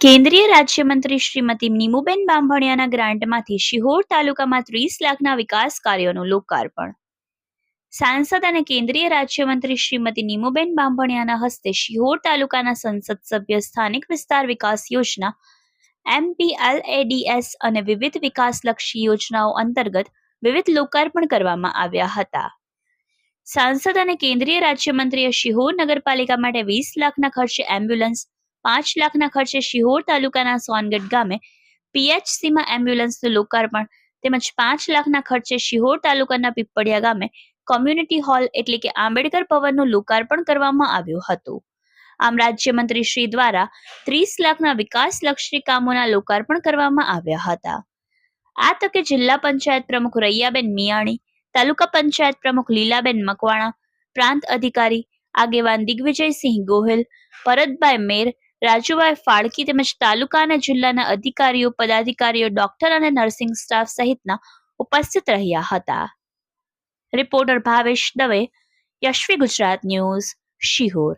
કેન્દ્રીય રાજ્યમંત્રી શ્રીમતી નીમુબેન બાંભણિયાના ગ્રાન્ટમાંથી શિહોર તાલુકામાં ત્રીસ લાખના વિકાસ કાર્યોનું લોકાર્પણ. સાંસદ અને કેન્દ્રીય રાજ્યમંત્રી શ્રીમતી નીમુબેન બાંભણિયાના હસ્તે શિહોર તાલુકાના સંસદ સભ્ય સ્થાનિક વિસ્તાર વિકાસ યોજના, એમપીએલએડીએસ અને વિવિધ વિકાસલક્ષી યોજનાઓ અંતર્ગત વિવિધ લોકાર્પણ કરવામાં આવ્યા હતા. સાંસદ અને કેન્દ્રીય રાજ્યમંત્રીએ શિહોર નગરપાલિકા માટે વીસ લાખના ખર્ચે એમ્બ્યુલન્સ પાંચ લાખના ખર્ચે શિહોર તાલુકાના સોનગઢ ગામે પીએચસીમાં એમ્બ્યુલન્સનું લોકાર્પણ તેમજ પાંચ લાખના ખર્ચે શિહોર તાલુકાના પીપળિયા ગામે કોમ્યુનિટી હોલ એટલે કે આંબેડકર ભવનનું લોકાર્પણ કરવામાં આવ્યું હતું. આમ રાજ્યમંત્રી શ્રી દ્વારા ત્રીસ લાખના વિકાસલક્ષી કામોના લોકાર્પણ કરવામાં આવ્યા હતા. આ તકે જિલ્લા પંચાયત પ્રમુખ રૈયાબેન મિયાણી, તાલુકા પંચાયત પ્રમુખ લીલાબેન મકવાણા, પ્રાંત અધિકારી આગેવાન દિગ્વિજયસિંહ ગોહિલ પરતભાઈ મેર રાજુભાઈ ફાળકી તેમજ તાલુકા અને જિલ્લાના અધિકારીઓ, પદાધિકારીઓ, ડોક્ટર અને નર્સિંગ સ્ટાફ સહિતના ઉપસ્થિત રહ્યા હતા. Reporter Bhavesh Dave, Yashvi Gujarat news, Sihor.